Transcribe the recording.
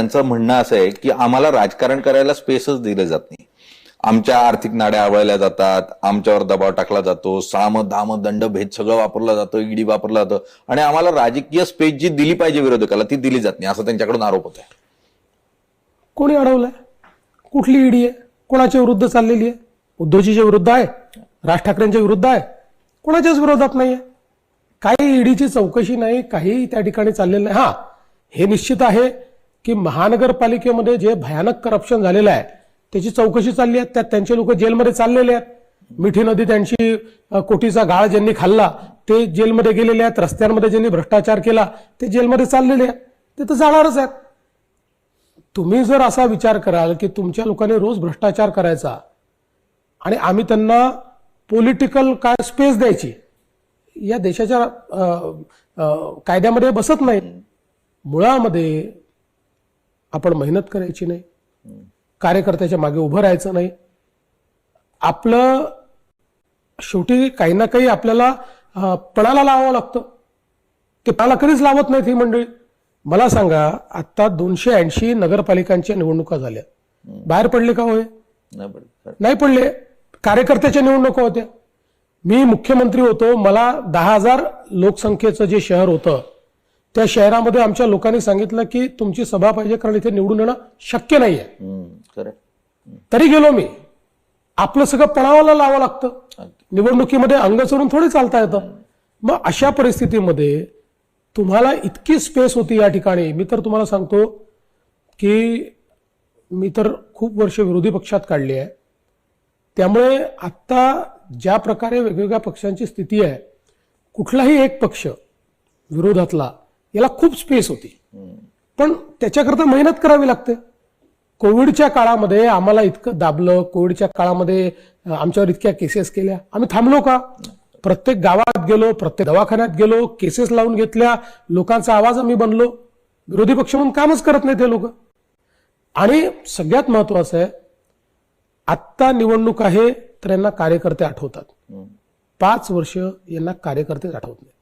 त्यांचं म्हणणं असं आहे की आम्हाला राजकारण करायला स्पेसच दिलं जात नाही. आमच्या आर्थिक नाड्या आवळल्या जातात आमच्यावर दबाव टाकला जातो साम धाम दंड भेद सगळं वापरला जातो ईडी वापरला जातो. आणि आम्हाला राजकीय स्पेस जी दिली पाहिजे विरोधकाला ती दिली जात नाही असं त्यांच्याकडून आरोप होत आहे कोणी अडवलंय? कुठली ईडी आहे? कोणाच्या विरुद्ध चाललेली आहे? उद्धवजीच्या विरुद्ध आहे? राज ठाकरेंच्या विरुद्ध आहे? कोणाच्याच विरोधात नाही आहे काही ईडीची चौकशी नाही काही त्या ठिकाणी चाललेलं नाही. हा हे निश्चित आहे. की महानगरपालिकेमध्ये जे भयानक करप्शन झालेलं आहे त्याची चौकशी चालली आहे. त्यात त्यांचे लोक जेलमध्ये चाललेले आहेत. मिठी नदी त्यांची कोटीचा गाळ ज्यांनी खाल्ला ते जेलमध्ये गेलेले आहेत. रस्त्यांमध्ये ज्यांनी भ्रष्टाचार केला ते जेलमध्ये चाललेले आहेत. ते तर जाणारच आहेत. तुम्ही जर असा विचार कराल की तुमच्या लोकांनी रोज भ्रष्टाचार करायचा आणि आम्ही त्यांना पॉलिटिकल काय स्पेस द्यायची या देशाच्या कायद्यामध्ये बसत नाही. मुळामध्ये आपण मेहनत करायची नाही. कार्यकर्त्याच्या मागे उभं राहायचं नाही. आपलं शेवटी काही ना काही आपल्याला पणाला लावावं लागतं. ते पणाला कधीच लावत नाहीत ही मंडळी. मला सांगा आता दोनशे ऐंशी नगरपालिकांच्या निवडणुका झाल्या. बाहेर पडले का होय. नाही पडले. कार्यकर्त्याच्या निवडणुका होत्या. मी मुख्यमंत्री होतो. मला दहा हजार लोकसंख्येचं जे शहर होतं त्या शहरामध्ये आमच्या लोकांनी सांगितलं की तुमची सभा पाहिजे कारण इथे निवडून येणं शक्य नाहीये. हम्म, खरं तरी गेलो मी. आपलं सगळं पणावाला लावावं लागतं. निवडणुकीमध्ये अंग चोरून थोडी चालता येतं. मग अशा परिस्थितीमध्ये तुम्हाला इतकी स्पेस होती या ठिकाणी. मी तर तुम्हाला सांगतो की मी तर खूप वर्ष विरोधी पक्षात काढली आहे. त्यामुळे आत्ता ज्या प्रकारे वेगवेगळ्या पक्षांची स्थिती आहे कुठलाही एक पक्ष विरोधातला याला खूप स्पेस होती. पण त्याच्याकरता मेहनत करावी लागते. कोविडच्या काळामध्ये आम्हाला इतकं दाबलं. कोविडच्या काळामध्ये आमच्यावर इतक्या केसेस केल्या. आम्ही थांबलो का? प्रत्येक गावात गेलो प्रत्येक दवाखान्यात गेलो केसेस लावून घेतल्या. लोकांचा आवाज आम्ही बनलो. विरोधी पक्ष म्हणून कामच करत नाही ते लोक. आणि सगळ्यात महत्वाचं आहे आत्ता निवडणूक आहे तर यांना कार्यकर्ते आठवतात. पाच वर्ष यांना कार्यकर्तेच आठवत नाही